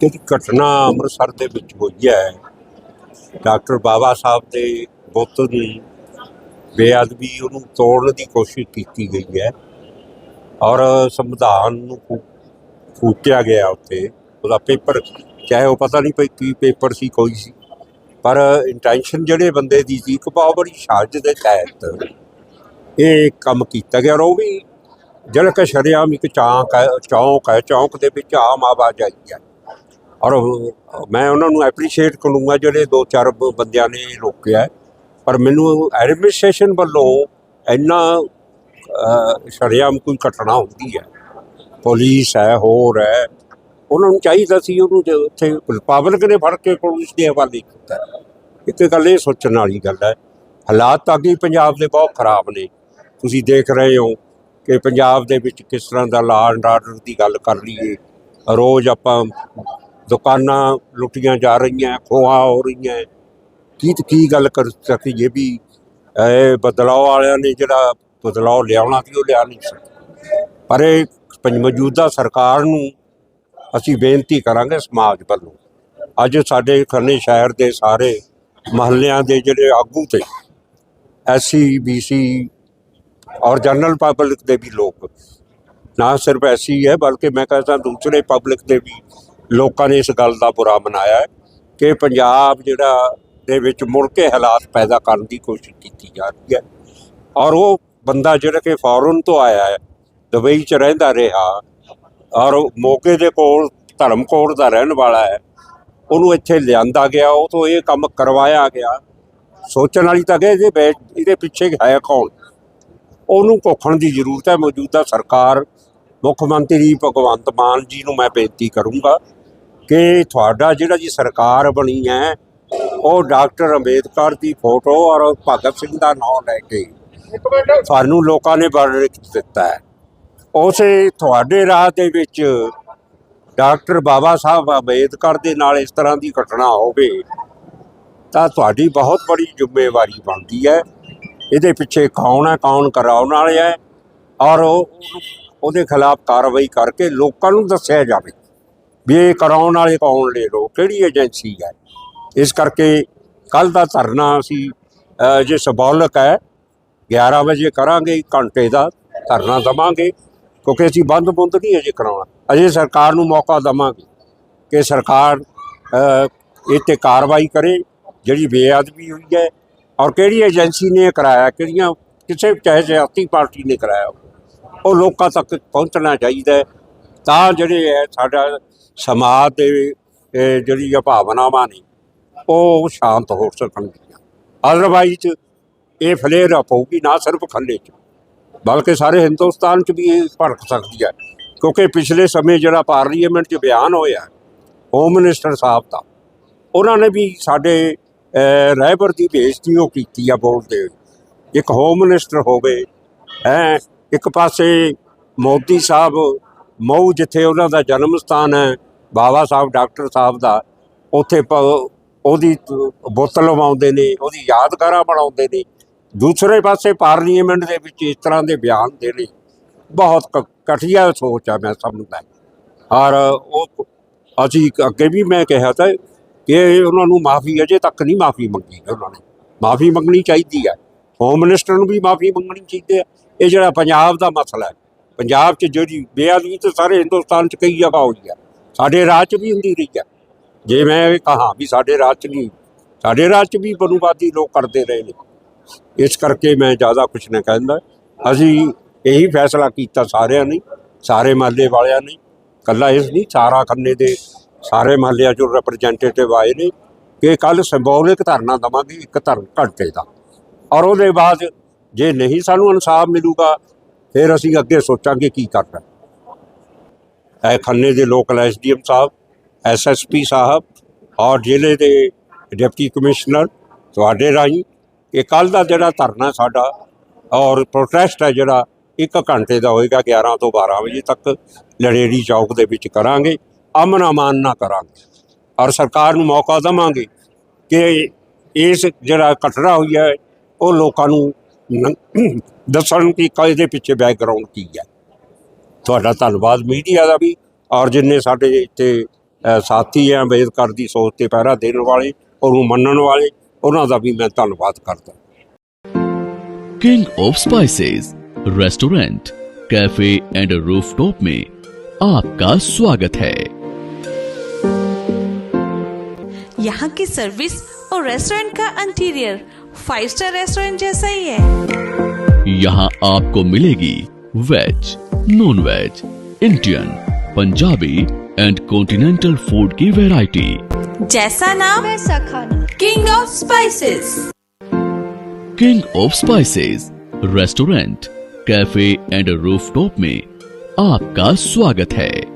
ਕਿ ਘਟਨਾ ਅੰਮ੍ਰਿਤਸਰ ਦੇ ਵਿੱਚ ਹੋਈ ਹੈ। ਡਾਕਟਰ ਬਾਬਾ ਸਾਹਿਬ ਦੇ ਬੁੱਤ ਦੀ ਬੇਅਦਬੀ ਉਹਨੂੰ ਤੋੜਨ ਦੀ ਕੋਸ਼ਿਸ਼ ਕੀਤੀ ਗਈ ਹੈ ਔਰ ਸੰਵਿਧਾਨ ਨੂੰ ਫੂਕਿਆ ਗਿਆ ਉੱਥੇ। ਉਹਦਾ ਪੇਪਰ, ਚਾਹੇ ਉਹ ਪਤਾ ਨਹੀਂ ਪਈ ਕੀ ਪੇਪਰ ਸੀ, ਕੋਈ ਸੀ, ਪਰ ਇੰਟੈਂਸ਼ਨ ਜਿਹੜੇ ਬੰਦੇ ਦੀ ਸੀ, ਇੱਕ ਬਹੁਤ ਬੜੀ ਸਾਜ਼ਿਸ਼ ਦੇ ਤਹਿਤ ਇਹ ਕੰਮ ਕੀਤਾ ਗਿਆ ਔਰ ਉਹ ਵੀ ਜਿਹੜਾ ਕਿ ਸ਼ਰੇਆਮ ਇੱਕ ਚੌਂਕ ਹੈ ਚੌਂਕ ਹੈ, ਚੌਂਕ ਦੇ ਵਿੱਚ ਆਮ ਆਵਾਜਾਈ ਹੈ। ਔਰ ਮੈਂ ਉਹਨਾਂ ਨੂੰ ਐਪਰੀਸ਼ੀਏਟ ਕਰੂੰਗਾ ਜਿਹੜੇ ਦੋ ਚਾਰ ਬ- ਬੰਦਿਆਂ ਨੇ ਰੋਕਿਆ ਪਰ ਮੈਨੂੰ ਐਡਮਿਨਿਸਟ੍ਰੇਸ਼ਨ ਵੱਲੋਂ ਇੰਨਾ ਅ, ਸ਼ਰੇਆਮ ਕੋਈ ਘਟਨਾ ਹੁੰਦੀ ਹੈ। ਪੁਲਿਸ ਹੈ ਹੋਰ ਹੈ ਉਹਨਾਂ ਨੂੰ ਚਾਹੀਦਾ ਸੀ ਉਹਨੂੰ ਉੱਥੇ ਪਬਲਿਕ ਨੇ ਫੜ ਕੇ ਪੁਲਿਸ ਦੇ ਹਵਾਲੇ ਕੀਤਾ ਇੱਕ ਗੱਲ ਇਹ ਸੋਚਣ ਵਾਲੀ ਗੱਲ ਹੈ ਹਾਲਾਤ ਤਾਂ ਅੱਗੇ ਪੰਜਾਬ ਦੇ ਬਹੁਤ ਖਰਾਬ ਨੇ। ਤੁਸੀਂ ਦੇਖ ਰਹੇ ਹੋ ਕਿ ਪੰਜਾਬ ਦੇ ਵਿੱਚ ਕਿਸ ਤਰ੍ਹਾਂ ਦਾ ਲਾਅ ਐਂਡ ਆਰਡਰ ਦੀ ਗੱਲ ਕਰ ਲਈਏ। ਰੋਜ਼ ਆਪਾਂ ਦੁਕਾਨਾਂ ਲੁੱਟੀਆਂ ਜਾ ਰਹੀਆਂ, ਖੋਹਾਂ ਹੋ ਰਹੀਆਂ। ਕੀ ਕੀ ਗੱਲ ਕਰ ਸਕੀਏ ਵੀ, ਇਹ ਬਦਲਾਅ ਵਾਲਿਆਂ ਨੇ ਜਿਹੜਾ ਬਦਲਾਅ ਲਿਆਉਣਾ ਸੀ, ਉਹ ਲਿਆ ਨਹੀਂ ਸਕੇ ਪਰ ਇਹ ਮੌਜੂਦਾ ਸਰਕਾਰ ਨੂੰ ਅਸੀਂ ਬੇਨਤੀ ਕਰਾਂਗੇ ਸਮਾਜ ਵੱਲੋਂ, ਅੱਜ ਸਾਡੇ ਖੰਨੇ ਸ਼ਹਿਰ ਦੇ ਸਾਰੇ ਮਹੱਲਿਆਂ ਦੇ ਜਿਹੜੇ ਆਗੂ ਤੇ ਐਸਸੀ ਬੀਸੀ ਔਰ ਜਨਰਲ ਪਬਲਿਕ ਦੇ ਵੀ ਲੋਕ, ਨਾ ਸਿਰਫ ਐਸੀ ਹੈ, ਬਲਕਿ ਮੈਂ ਕਹਿੰਦਾ ਦੂਸਰੇ ਪਬਲਿਕ ਦੇ ਵੀ ਲੋਕਾਂ ਨੇ ਇਸ ਗੱਲ ਦਾ ਬੁਰਾ ਮਨਾਇਆ ਹੈ ਕਿ ਪੰਜਾਬ ਜਿਹੜਾ ਦੇ ਵਿੱਚ ਮੁੜ ਕੇ ਹਾਲਾਤ ਪੈਦਾ ਕਰਨ ਦੀ ਕੋਸ਼ਿਸ਼ ਕੀਤੀ ਜਾ ਰਹੀ ਹੈ। ਔਰ ਉਹ ਬੰਦਾ ਜਿਹੜਾ ਕਿ ਫੌਰਨ ਤੋਂ ਆਇਆ ਹੈ, ਦੁਬਈ 'ਚ ਰਹਿੰਦਾ ਰਿਹਾ ਔਰ ਉਹ ਮੋਗੇ ਦੇ ਕੋਲ ਧਰਮਕੋਟ ਦਾ ਰਹਿਣ ਵਾਲਾ ਹੈ, ਉਹਨੂੰ ਇੱਥੇ ਲਿਆਂਦਾ ਗਿਆ, ਉਹ ਤੋਂ ਇਹ ਕੰਮ ਕਰਵਾਇਆ ਗਿਆ। ਸੋਚਣ ਵਾਲੀ ਤਾਂ ਕਿ ਇਹਦੇ ਵਿੱਚ- ਇਹਦੇ ਪਿੱਛੇ ਹੈ ਕੌਣ? ਉਹਨੂੰ ਕੋਖਣ ਦੀ ਜ਼ਰੂਰਤ ਹੈ ਮੌਜੂਦਾ ਸਰਕਾਰ, ਮੁੱਖ ਮੰਤਰੀ ਭਗਵੰਤ ਮਾਨ ਜੀ ਨੂੰ ਮੈਂ ਬੇਨਤੀ ਕਰੂੰਗਾ ਕਿ ਤੁਹਾਡਾ ਜਿਹੜਾ ਜੀ ਸਰਕਾਰ ਬਣੀ ਹੈ ਉਹ ਡਾਕਟਰ ਅੰਬੇਦਕਰ ਦੀ ਫੋਟੋ ਔਰ ਭਗਤ ਸਿੰਘ ਦਾ ਨਾਮ ਲੈ ਕੇ ਤੁਹਾਨੂੰ ਲੋਕਾਂ ਨੇ ਵਰਡਿਕਟ ਦਿੱਤਾ ਹੈ। ਉਸੇ ਤੁਹਾਡੇ ਰਾਹ ਦੇ ਵਿੱਚ ਡਾਕਟਰ ਬਾਬਾ ਸਾਹਿਬ ਅੰਬੇਦਕਰ ਦੇ ਨਾਲ ਇਸ ਤਰ੍ਹਾਂ ਦੀ ਘਟਨਾ ਹੋਵੇ ਤਾਂ ਤੁਹਾਡੀ ਬਹੁਤ ਬੜੀ ਜ਼ਿੰਮੇਵਾਰੀ ਬਣਦੀ ਹੈ। ਇਹਦੇ ਪਿੱਛੇ ਕੌਣ ਹੈ ਕੌਣ ਕਰਾਉਣ ਵਾਲੇ ਹੈ ਔਰ ਉਹ ਉਹਦੇ ਖਿਲਾਫ ਕਾਰਵਾਈ ਕਰਕੇ ਲੋਕਾਂ ਨੂੰ ਦੱਸਿਆ ਜਾਵੇ। ਵੀ ਇਹ ਕਰਾਉਣ ਵਾਲੇ ਕੌਣ ਲੈ ਲੋਕ ਕਿਹੜੀ ਏਜੰਸੀ ਹੈ? ਇਸ ਕਰਕੇ ਕੱਲ ਦਾ ਧਰਨਾ ਅਸੀਂ ਅ, ਜੇ ਸਿੰਬੋਲਿਕ ਹੈ 11 ਵਜੇ ਕਰਾਂਗੇ ਘੰਟੇ ਦਾ ਧਰਨਾ ਦਵਾਂਗੇ ਕਿਉਂਕਿ ਅਸੀਂ ਬੰਦ ਬੁੰਦ ਨਹੀਂ ਅਜੇ ਕਰਾਉਣਾ। ਅਜੇ ਸਰਕਾਰ ਨੂੰ ਮੌਕਾ ਦਵਾਂਗੇ ਕਿ ਸਰਕਾਰ ਇਹ ਤੇ ਕਾਰਵਾਈ ਕਰੇ ਜਿਹੜੀ ਬੇਅਦਬੀ ਹੋਈ ਹੈ ਔਰ ਕਿਹੜੀ ਏਜੰਸੀ ਨੇ ਇਹ ਕਰਾਇਆ ਕਿਹੜੀਆਂ ਕਿਸੇ ਚਾਹੇ ਸਿਆਸੀ ਪਾਰਟੀ ਨੇ ਕਰਾਇਆ ਉਹ ਲੋਕਾਂ ਤੱਕ ਪਹੁੰਚਣਾ ਚਾਹੀਦਾ ਤਾਂ ਜਿਹੜੇ ਹੈ ਸਾਡਾ ਸਮਾਜ ਦੇ ਇਹ ਜਿਹੜੀਆਂ ਭਾਵਨਾਵਾਂ ਨੇ, ਉਹ ਸ਼ਾਂਤ ਹੋ ਸਕਣਗੀਆਂ। ਅਦਰਵਾਈਜ਼ ਇਹ ਫਲੇਅਰ ਅਪ ਹੋਊਗੀ ਨਾ ਸਿਰਫ ਖੰਨੇ 'ਚ। ਬਲਕਿ ਸਾਰੇ ਹਿੰਦੁਸਤਾਨ 'ਚ ਵੀ ਇਹ ਭੜਕ ਸਕਦੀ ਹੈ ਕਿਉਂਕਿ ਪਿਛਲੇ ਸਮੇਂ ਜਿਹੜਾ ਪਾਰਲੀਮੈਂਟ 'ਚ ਬਿਆਨ ਹੋਇਆ ਹੋਮ ਮਿਨਿਸਟਰ ਸਾਹਿਬ ਦਾ, ਉਹਨਾਂ ਨੇ ਵੀ ਸਾਡੇ ਰਹਿਬਰ ਦੀ ਬੇਇੱਜ਼ਤੀ ਉਹ ਕੀਤੀ ਆ ਬੋਲਦੇ ਇੱਕ ਹੋਮ ਮਿਨਿਸਟਰ ਹੋਵੇ, ਹੈ, ਇੱਕ ਪਾਸੇ ਮੋਦੀ ਸਾਹਿਬ ਮਊ ਜਿੱਥੇ ਉਹਨਾਂ ਦਾ ਜਨਮ ਸਥਾਨ ਹੈ, ਬਾਬਾ ਸਾਹਿਬ, ਡਾਕਟਰ ਸਾਹਿਬ ਦਾ, ਉੱਥੇ ਪ- ਉਹਦੀ ਤ- ਬੁੱਤ ਲਵਾਉਂਦੇ ਨੇ, ਉਹਦੀ ਯਾਦਗਾਰਾਂ ਬਣਾਉਂਦੇ ਨੇ। ਦੂਸਰੇ ਪਾਸੇ ਪਾਰਲੀਮੈਂਟ ਦੇ ਵਿੱਚ ਇਸ ਤਰ੍ਹਾਂ ਦੇ ਬਿਆਨ ਦੇਣੇ ਬਹੁਤ ਕ- ਘਟੀਆ ਸੋਚ ਆ ਮੈਂ ਸਮਝਦਾ ਔਰ ਉਹ ਅਸੀਂ ਅੱਗੇ ਵੀ ਮੈਂ ਕਿਹਾ ਤਾਂ ਕਿ ਉਹਨਾਂ ਨੂੰ ਮਾਫੀ ਅਜੇ ਤੱਕ ਨਹੀਂ ਮਾਫੀ ਮੰਗੀ ਉਹਨਾਂ ਨੇ। ਮਾਫੀ ਮੰਗਣੀ ਚਾਹੀਦੀ ਹੈ। ਹੋਮ ਮਿਨਿਸਟਰ ਨੂੰ ਵੀ ਮਾਫੀ ਮੰਗਣੀ ਚਾਹੀਦੀ ਹੈ। ਇਹ ਜਿਹੜਾ ਪੰਜਾਬ ਦਾ ਮਸਲਾ ਹੈ ਪੰਜਾਬ 'ਚ ਜਿਹੜੀ ਬੇਅਦਬੀ ਤੇ ਸਾਰੇ ਹਿੰਦੁਸਤਾਨ 'ਚ ਕਈ ਜਗ੍ਹਾ ਹੋਈ ਹੈ ਸਾਡੇ ਰਾਜ 'ਚ ਵੀ ਹੁੰਦੀ ਰਹੀ ਹੈ ਜੇ ਮੈਂ ਇਹ ਕਹਾਂ ਵੀ ਸਾਡੇ ਰਾਜ 'ਚ ਨਹੀਂ, ਸਾਡੇ ਰਾਜ 'ਚ ਵੀ ਬਨੂਵਾਦੀ ਲੋਕ ਕਰਦੇ ਰਹੇ ਨੇ। ਇਸ ਕਰਕੇ ਮੈਂ ਜ਼ਿਆਦਾ ਕੁਝ ਨਾ ਕਹਿੰਦਾ। ਅਸੀਂ ਇਹੀ ਫੈਸਲਾ ਕੀਤਾ ਸਾਰਿਆਂ ਨੇ, ਸਾਰੇ ਮਹੱਲੇ ਵਾਲਿਆਂ ਨੇ। ਕੱਲਾ ਇਸ ਨਹੀਂ, ਸਾਰਾ ਖੰਨੇ ਦੇ ਸਾਰੇ ਮਹੱਲਿਆਂ ਚੋਂ ਰਿਪਰੈਜ਼ੈਂਟੇਟਿਵ ਆਏ ਨੇ ਕਿ ਕੱਲ ਸਿੰਬੋਲਿਕ ਧਰਨਾ ਦਵਾਂਗੇ ਇੱਕ ਧਰਨ ਘੰਟੇ ਦਾ। ਔਰ ਉਹਦੇ ਬਾਅਦ ਜੇ ਨਹੀਂ ਸਾਨੂੰ ਇਨਸਾਫ ਮਿਲੂਗਾ ਫਿਰ ਅਸੀਂ ਅੱਗੇ ਸੋਚਾਂਗੇ ਕੀ ਕਰਨਾ। ਹੈ ਖੰਨੇ ਦੇ ਲੋਕਲ ਐਸਡੀਐਮ ਸਾਹਿਬ, ਐਸਐਸਪੀ ਸਾਹਿਬ ਔਰ ਜ਼ਿਲ੍ਹੇ ਦੇ ਡਿਪਟੀ ਕਮਿਸ਼ਨਰ ਤੁਹਾਡੇ ਰਾਹੀਂ। ਇਹ ਕੱਲ ਦਾ ਜਿਹੜਾ ਧਰਨਾ ਸਾਡਾ ਔਰ ਪ੍ਰੋਟੈਸਟ ਹੈ ਜਿਹੜਾ, ਇੱਕ ਘੰਟੇ ਦਾ ਹੋਏਗਾ 11 ਤੋਂ 12 ਵਜੇ ਤੱਕ। ਲੜੇੜੀ ਚੌਕ ਦੇ ਵਿੱਚ ਕਰਾਂਗੇ, ਅਮਨ ਅਮਾਨ ਨਾ ਕਰਾਂਗੇ। ਔਰ ਸਰਕਾਰ ਨੂੰ ਮੌਕਾ ਦੇਵਾਂਗੇ ਕਿ ਇਸ ਜਿਹੜਾ ਘਟਨਾ ਹੋਈ ਹੈ, ਉਹ ਲੋਕਾਂ ਨੂੰ ਦੱਸਣ ਕਿ ਇਹਦੇ ਪਿੱਛੇ ਬੈਕਗ੍ਰਾਉਂਡ ਕੀ ਹੈ ਤੁਹਾਡਾ ਧੰਨਵਾਦ ਮੀਡੀਆ ਦਾ ਵੀ ਔਰ ਜਿੰਨੇ ਸਾਡੇ ਇੱਥੇ ਅ, ਸਾਥੀ ਹੈ ਅੰਬੇਦਕਰ ਦੀ ਸੋਚ ਤੇ ਪਹਿਰਾ ਦੇਣ ਵਾਲੇ ਉਹਨੂੰ ਮੰਨਣ ਵਾਲੇ ਉਹਨਾਂ ਦਾ ਵੀ ਮੈਂ ਧੰਨਵਾਦ ਕਰਦਾ king of spices restaurant cafe and rooftop में आपका स्वागत है यहाँ की सर्विस और रेस्टोरेंट का इंटीरियर फाइव स्टार रेस्टोरेंट जैसा ही है। यहाँ आपको मिलेगी veg non veg Indian Punjabi and continental food की वैरायटी जैसा नाम वैसा खाना। King of spices king of spices restaurant cafe and rooftop में आपका स्वागत है।